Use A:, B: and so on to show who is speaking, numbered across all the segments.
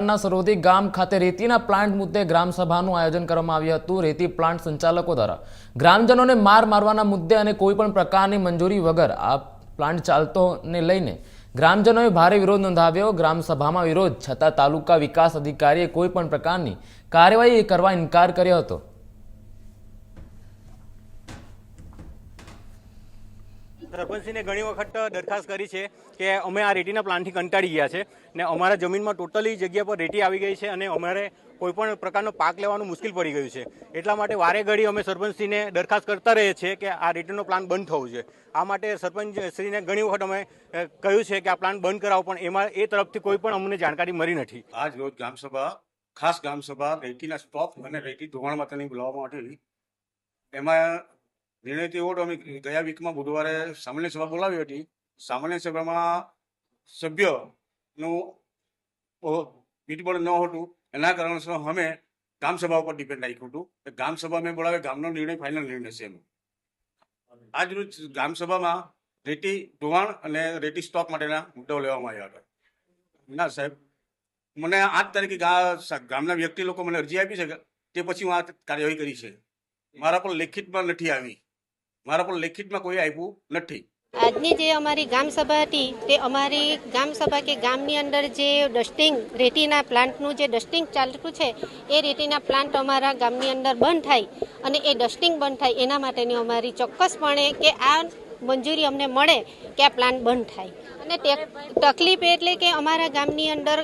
A: સરોદી ગામ ખાતે રેતીના પ્લાન્ટ મુદ્દે ગ્રામસભાનું આયોજન કરવામાં આવ્યું હતું. રેતી પ્લાન્ટ સંચાલકો દ્વારા ગ્રામજનોને માર મારવાના મુદ્દે અને કોઈ પણ પ્રકારની મંજૂરી વગર આ પ્લાન્ટ ચાલતોને લઈને ગ્રામજનોએ ભારે વિરોધ નોંધાવ્યો. ગ્રામસભામાં વિરોધ, છતાં તાલુકા વિકાસ અધિકારીએ કોઈ પણ પ્રકારની કાર્યવાહી કરવા ઇનકાર કર્યો હતો.
B: સરપંચશ્રીને ઘણી વખત દરખાસ્ત કરી છે. કે અમે આ રેતીના પ્લાન્ટથી કંટાળી ગયા છે ને અમારા જમીનમાં ટોટલી જગ્યા પર રેતી આવી ગઈ છે અને અમારે કોઈ પણ પ્રકારનો પાક લેવાનું મુશ્કેલ પડી ગયું છે. એટલા માટે વારે ઘડી અમે સરપંચશ્રીને દરખાસ્ત કરતા રહીએ છીએ કે આ રેતીનો પ્લાન્ટ બંધ થવો જોઈએ. આ માટે સરપંચશ્રીને ઘણી વખત અમે કહ્યું છે કે આ પ્લાન્ટ બંધ કરાવો, પણ એમાં એ તરફથી કોઈ પણ અમને જાણકારી મળી નથી.
C: આજ રોજ ગ્રામસભા ખાસ ગ્રામસભા રેતીના સ્ટોક અને રેતી ધોવાણ માટેની બોલાવવામાં હતી એમાં, નિર્ણય તો એવો અમે ગયા વીકમાં બુધવારે સામાન્ય સભા બોલાવી હતી. સામાન્ય સભામાં સભ્યનું પીઠબળ ન હતું. એના કારણસર અમે ગ્રામસભા ઉપર ડિપેન્ડ રાખ્યું હતું. કે ગ્રામસભા મેં બોલાવે, ગામનો નિર્ણય ફાઇનલ નિર્ણય છે એનો. આજ રોજ ગ્રામસભામાં રેતી ધોવાણ અને રેતી સ્ટોક માટેના મુદ્દાઓ લેવામાં આવ્યા હતા. ના સાહેબ, મને આઠ તારીખે ગામના વ્યક્તિ લોકો મને અરજી આપી છે તે પછી હું આ કાર્યવાહી કરી છે. મારા પર લેખિતમાં નથી આવી. મારા પર લેખિતમાં કોઈ આપ્યું નથી.
D: આજની જે અમારી ગામ સભા હતી, તે અમારી ગામ સભા કે ગામની અંદર જે ડસ્ટિંગ રેતીના પ્લાન્ટનું જે ડસ્ટિંગ ચાલતું છે, એ રેતીના પ્લાન્ટ અમારા ગામની અંદર બંધ થાય અને એ ડસ્ટિંગ બંધ થાય એના માટેની અમારી ચોક્કસપણે કે આ મંજૂરી અમને મળે કે આ પ્લાન્ટ બંધ થાય. અને તકલીફ એટલે કે અમારા ગામની અંદર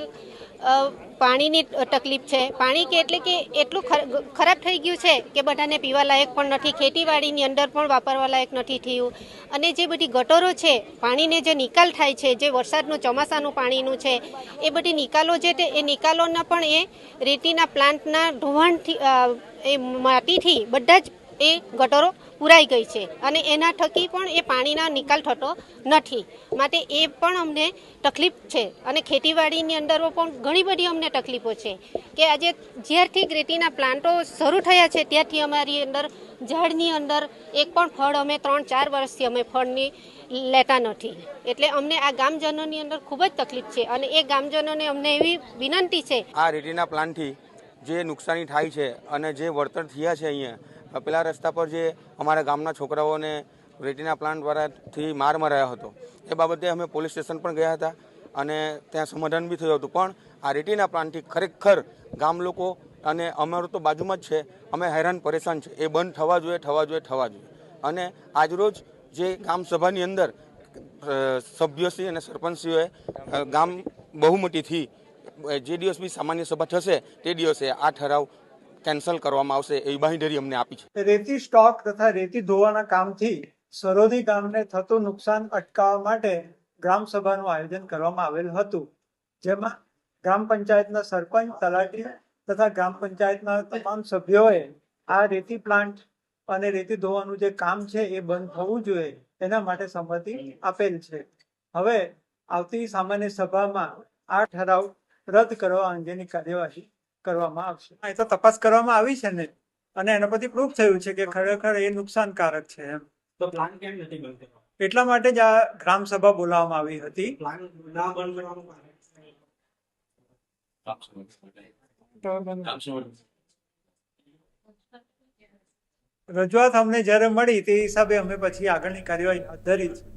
D: પાણીની તકલીફ છે. પાણી કે એટલે કે એટલું ખર- ખરાબ થઈ ગયું છે કે બધાને પીવા લાયક પણ નથી, ખેતીવાડીની અંદર પણ વાપરવા લાયક નથી થયું. અને જે બધી ગટરો છે, પાણીને જે નિકાલ થાય છે, જે વરસાદનું ચોમાસાનું પાણીનું છે, એ બધી નિકાલો જે તે, એ નિકાલોના પણ એ રેતીના પ્લાન્ટના ધોવાણથી એ માટીથી બધા જ એ ગટરો પુરાઈ ગઈ છે અને એના થકી પણ એ પાણીના નિકાલ થતો નથી. માટે એ પણ અમને તકલીફ છે અને ખેતીવાડીની અંદર પણ ઘણી બધી અમને તકલીફો છે કે આજે જ્યારથી ગ્રેટીના પ્લાન્ટો શરૂ થયા છે ત્યારથી અમારી અંદર ઝાડની અંદર એક પણ ફળ અમે ત્રણ ચાર વર્ષથી અમે ફળની લેતા નથી. એટલે અમને આ ગામજનોની અંદર ખૂબ જ તકલીફ છે અને એ ગામજનોને અમને એવી વિનંતી છે
E: આ રેટીના પ્લાન્ટથી જે નુકસાની થાય છે અને જે વળતર થયા છે અહીંયા પેલા રસ્તા પર જે અમારા ગામના છોકરાઓને રેટીના પ્લાન્ટ દ્વારાથી માર મરાયો હતો. એ બાબતે અમે પોલીસ સ્ટેશન પણ ગયા હતા અને ત્યાં સમાધાન બી થયું હતું. પણ આ રેટીના પ્લાન્ટથી ખરેખર ગામ લોકો અને અમારું તો બાજુમાં જ છે, અમે હેરાન પરેશાન છે. એ બંધ થવા જોઈએ થવા જોઈએ થવા જોઈએ. અને આજરોજ જે ગામ સભાની અંદર સભ્યશ્રી અને સરપંચશ્રીઓએ ગામ બહુમતીથી, જે દિવસ બી સામાન્ય સભા થશે, તે દિવસે આ ઠરાવ કેન્સલ કરવામાં આવશે એવી બાંહેધરી અમને આપી છે.
F: રેતી સ્ટોક તથા રેતી ધોવાના કામથી સરોદી ગામને થતું નુકસાન અટકાવવા માટે ગ્રામ સભાનું આયોજન કરવામાં આવેલ હતું, જેમાં ગ્રામ પંચાયતના સરપંચ તલાટી તથા ગ્રામ પંચાયતના તમામ સભ્યોએ આ રેતી પ્લાન્ટ અને રેતી ધોવાનું જે કામ છે એ બંધ થવું જોઈએ એના માટે સંમતિ આપેલ છે. હવે આવતી સામાન્ય સભામાં આ ઠરાવ રદ કરવા અંગેની કાર્યવાહી કરવામાં આવશે. એ તો તપાસ કરવામાં આવી છે ને. અને એના પરથી પ્રૂફ થયું છે કે ખરેખર એ નુકસાનકારક છે એમ.
G: તો પ્લાન કેમ નથી બંધ કરવાનો?
F: એટલા માટે જ આ ગ્રામ સભા બોલાવવામાં આવી હતી? રજૂઆત અમને જ્યારે મળી તે હિસાબે અમે પછી આગળની કાર્યવાહી હાથ ધરી છે.